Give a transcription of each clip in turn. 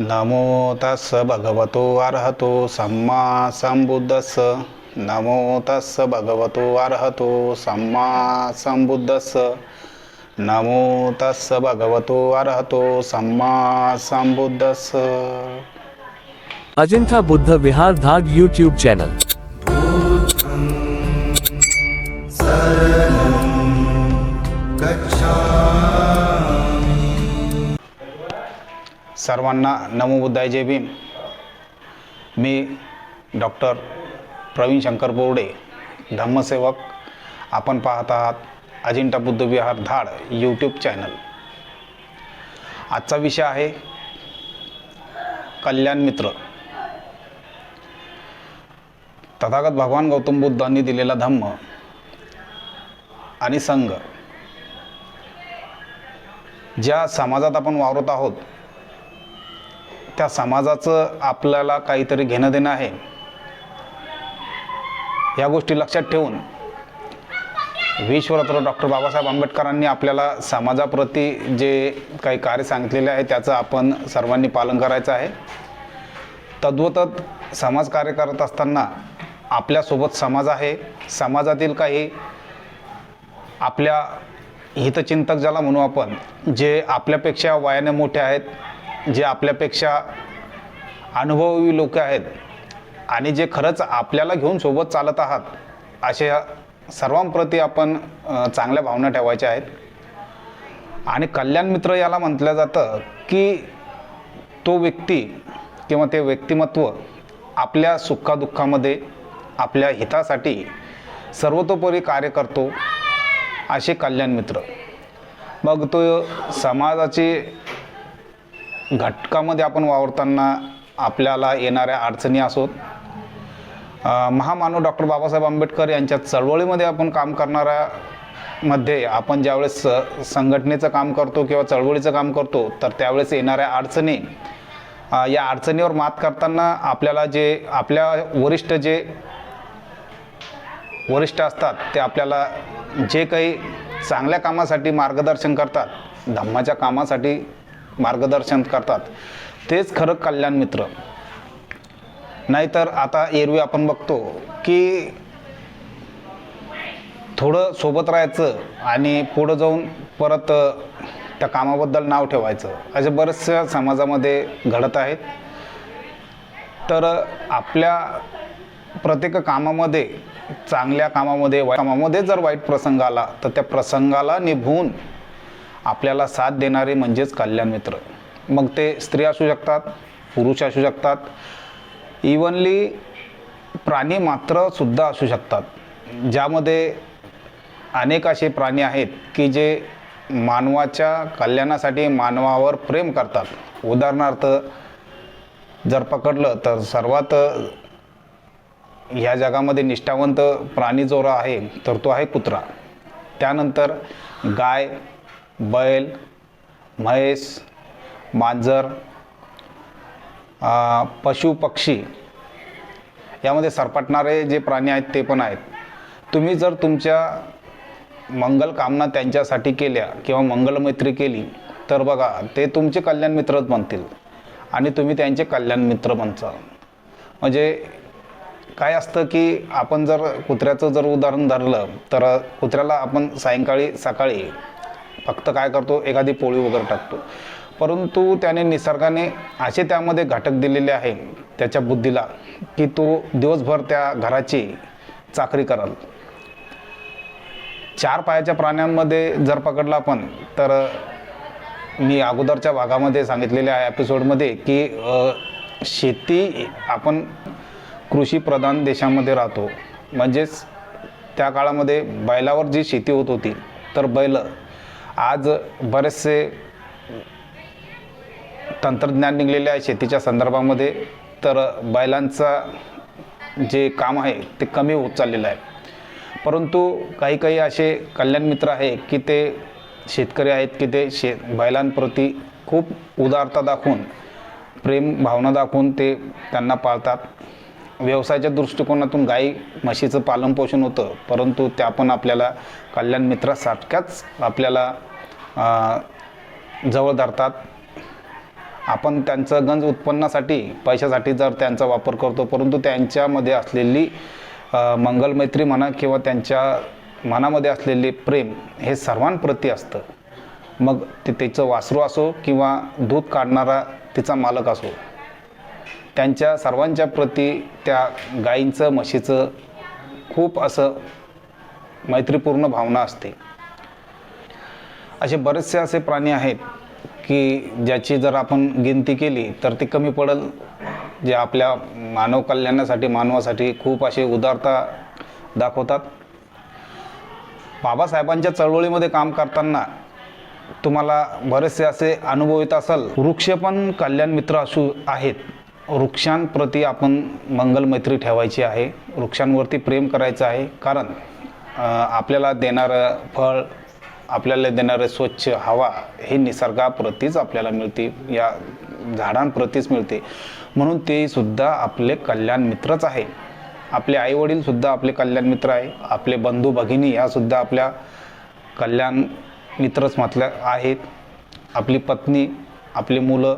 नमो तस्स भगवतो अर्हतो सम्मा संबुद्धस्स नमो तस्स भगवतो अर्हतो सम्मा संबुद्धस्स नमो तस्स भगवतो अर्हतो सम्मा संबुद्धस्स अजिंठा बुद्ध विहार धाग यूट्यूब चॅनल सर्वांना नमो बुद्धाय जय भीम. मी डॉक्टर प्रवीण शंकर बोर्डे धम्मसेवक. आपण पाहत आहात अजिंठा बुद्ध विहार धाड यूट्यूब चॅनल आजचा विषय आहे कल्याण मित्र. तथागत भगवान गौतम बुद्धांनी दिलेला धम्म आणि संघ. ज्या समाजात आपण वावरत आहोत त्या समाजाचं आपल्याला काहीतरी घेणं देणं आहे. या गोष्टी लक्षात ठेवून विश्वरत्न डॉक्टर बाबासाहेब आंबेडकरांनी आपल्याला समाजाप्रती जे काही कार्य सांगितलेले आहे त्याचं आपण सर्वांनी पालन करायचं आहे. तद्वतत समाजकार्य करत असताना आपल्यासोबत समाज आहे. समाजातील काही आपल्या हितचिंतक ज्याला म्हणू आपण जे आपल्यापेक्षा वयाने मोठे आहेत जे आपल्यापेक्षा अनुभवी लोक आहेत आणि जे खरंच आपल्याला घेऊन सोबत चालत आहात अशा सर्वांप्रती आपण चांगल्या भावना ठेवायच्या आहेत. आणि कल्याण मित्र याला म्हटलं जातं की तो व्यक्ती किंवा ते व्यक्तिमत्व आपल्या सुखादुःखामध्ये आपल्या हितासाठी सर्वतोपरी कार्य करतो असे कल्याण मित्र. मग तो समाजाची घटकामध्ये आपण वावरताना आपल्याला येणाऱ्या अडचणी असोत. महामानव डॉक्टर बाबासाहेब आंबेडकर यांच्या चळवळीमध्ये आपण काम करणाऱ्या मध्ये आपण ज्यावेळेस स- संघटनेचं काम करतो किंवा चळवळीचं काम करतो तर त्यावेळेस येणाऱ्या अडचणी या अडचणीवर मात करताना आपल्याला जे आपल्या वरिष्ठ जे वरिष्ठ असतात ते आपल्याला जे काही चांगल्या कामासाठी मार्गदर्शन करतात धम्माच्या कामासाठी मार्गदर्शन करतात. तेच खरं कल्याण मित्र. नाहीतर आता एरवी आपण बघतो की थोडं सोबत राहायचं आणि पुढं जाऊन परत त्या कामाबद्दल नाव ठेवायचं. असे बरेचशा समाजामध्ये घडत आहेत. तर आपल्या प्रत्येक कामामध्ये चांगल्या कामामध्ये वाईट कामामध्ये जर वाईट प्रसंग आला तर त्या प्रसंगाला निभवून आपल्याला साथ देणारे म्हणजेच कल्याण मित्र. मग ते स्त्री असू शकतात पुरुष असू शकतात. इव्हनली प्राणी मात्र सुद्धा असू शकतात. ज्यामध्ये अनेक असे प्राणी आहेत की जे मानवाच्या कल्याणासाठी मानवावर प्रेम करतात. उदाहरणार्थ जर पकडलं तर सर्वात ह्या जगामध्ये निष्ठावंत प्राणी जो आहे तर तो आहे कुत्रा. त्यानंतर गाय बैल म्हैस मांजर पशुपक्षी पशु पक्षी यामध्ये सरपटणारे जे प्राणी आहेत ते पण आहेत. तुम्ही जर तुमच्या मंगल कामना त्यांच्यासाठी केल्या किंवा मंगलमैत्री केली तर बघा ते तुमचे कल्याण मित्रच बनतील आणि तुम्ही त्यांचे कल्याण मित्र बनचाल. म्हणजे काय असतं की आपण जर कुत्र्याचं जर उदाहरण धरलं तर कुत्र्याला आपण सायंकाळी सकाळी फक्त काय करतो एखादी पोळी वगैरे टाकतो. परंतु त्याने निसर्गाने असे त्यामध्ये घटक दिलेले आहे त्याच्या बुद्धीला की तो दिवसभर त्या घराची चाकरी कराल. चार पायाच्या प्राण्यांमध्ये जर पकडला आपण तर मी अगोदरच्या भागामध्ये सांगितलेल्या आहे एपिसोडमध्ये की शेती आपण कृषीप्रधान देशामध्ये राहतो. म्हणजेच त्या काळामध्ये बैलावर जी शेती होत होती तर बैल आज बरेचसे तंत्रज्ञान निघलेले आहे शेतीच्या संदर्भामध्ये तर बैलांचा जे काम आहे ते कमी होत चाललेलं आहे. परंतु काही काही असे कल्याण मित्र आहे की ते शेतकरी आहेत की ते शे बैलांप्रती खूप उदारता दाखवून प्रेम भावना दाखवून ते त्यांना पाळतात. व्यवसायाच्या दृष्टिकोनातून गाई म्हशीचं पालनपोषण होतं परंतु त्या पण आपल्याला कल्याण मित्रासारख्याच आपल्याला जवळ धरतात. आपण त्यांचं गंज उत्पन्नासाठी पैशासाठी जर त्यांचा वापर करतो परंतु त्यांच्यामध्ये असलेली मंगलमैत्री म्हणा किंवा त्यांच्या मनामध्ये असलेले प्रेम हे सर्वांप्रती असतं. मग ते त्याचं वासरू असो किंवा दूध काढणारा तिचा मालक असो त्यांच्या सर्वांच्या प्रती त्या गाईंचं म्हशीचं खूप असं मैत्रीपूर्ण भावना असते. असे बरेचसे असे प्राणी आहेत की ज्याची जर आपण गिनती केली तर ती कमी पडेल. जे आपल्या मानव कल्याणासाठी मानवासाठी खूप असे उदारता दाखवतात. बाबासाहेबांच्या चळवळीमध्ये काम करताना तुम्हाला बरेचसे असे अनुभव येत असाल. वृक्ष पण कल्याण मित्र असू आहेत. वृक्षांप्रती आपण मंगलमैत्री ठेवायची आहे. वृक्षांवरती प्रेम करायचं आहे. कारण आपल्याला देणारं फळ आपल्याला देणारे स्वच्छ हवा हे निसर्गाप्रतीच आपल्याला मिळते. या झाडांप्रतीच मिळते. म्हणून ते सुद्धा आपले कल्याण मित्रच आहे. आपले आईवडीलसुद्धा आपले कल्याण मित्र आहे. आपले बंधू भगिनी ह्यासुद्धा आपल्या कल्याण मित्रच म्हटल्या आहेत. आपली पत्नी आपली मुलं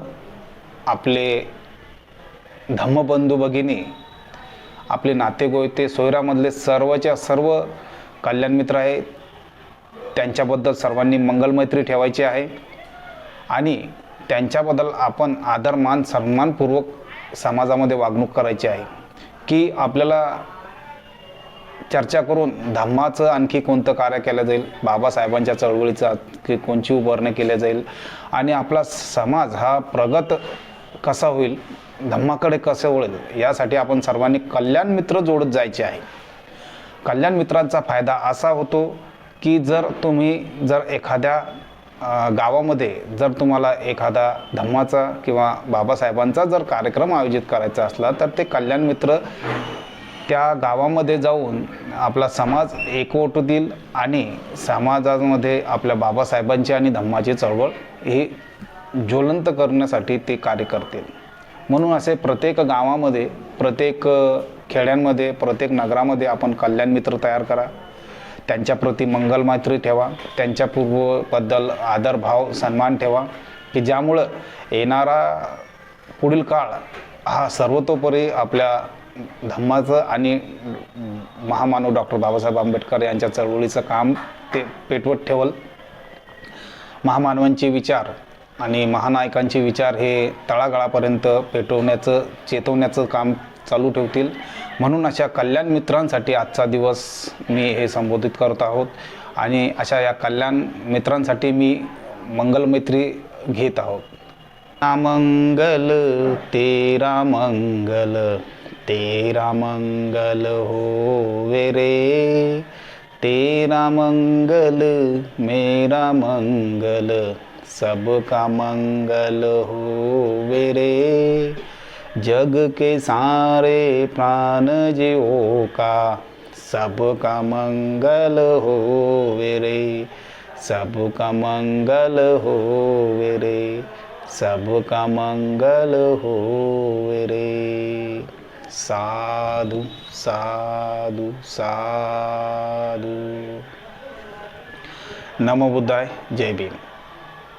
आपले धम्मबंधू भगिनी आपले नातेगोयते सोयरामधले सर्वच्या सर्व कल्याण मित्र आहेत. त्यांच्याबद्दल सर्वांनी मंगलमैत्री ठेवायची आहे. आणि त्यांच्याबद्दल आपण आदर मान सन्मानपूर्वक समाजामध्ये वागणूक करायची आहे. की आपल्याला चर्चा करून धम्माचं आणखी कोणतं कार्य केलं जाईल बाबासाहेबांच्या चळवळीचा की कोणची उभारणी केल्या जाईल आणि आपला समाज हा प्रगत कसा होईल धम्माकडे कसं वळेल? यासाठी आपण सर्वांनी कल्याण मित्र जोडत जायचे आहे. कल्याण मित्रांचा फायदा असा होतो की जर तुम्ही जर एखाद्या गावामध्ये जर तुम्हाला एखादा धम्माचा किंवा बाबासाहेबांचा जर कार्यक्रम आयोजित करायचा असला तर ते कल्याण मित्र त्या गावामध्ये जाऊन आपला समाज एकवटतील आणि समाजामध्ये आपल्या बाबासाहेबांची आणि धम्माची चळवळ ही ज्वलंत करण्यासाठी ते कार्य करतील. म्हणून असे प्रत्येक गावामध्ये प्रत्येक खेड्यांमध्ये प्रत्येक नगरामध्ये आपण कल्याण मित्र तयार करा. त्यांच्याप्रती मंगल मैत्री ठेवा. त्यांच्या पूर्वबद्दल आदरभाव सन्मान ठेवा. की ज्यामुळं येणारा पुढील काळ हा सर्वतोपरी आपल्या धम्माचं आणि महामानव डॉक्टर बाबासाहेब आंबेडकर यांच्या चळवळीचं काम ते पेटवत ठेवल. महामानवांचे विचार आणि महानायकांचे विचार हे तळागाळापर्यंत पेटवण्याचं चेतवण्याचं काम चालू ठेवतील. म्हणून अशा कल्याण मित्रांसाठी आजचा दिवस मी हे संबोधित करत आहोत. आणि अशा या कल्याण मित्रांसाठी मी मंगलमैत्री घेत आहोत. मंगल तेरा मंगल तेरा मंगल हो रे. तेरा मंगल मेरा मंगल. सबका मंगल हो रे। जग के सारे प्राण जीवों का सबका मंगल हो रे। सबका मंगल हो रे। सबका मंगल हो रे। साधु साधु साधु। नमो बुद्धाय जय भीम।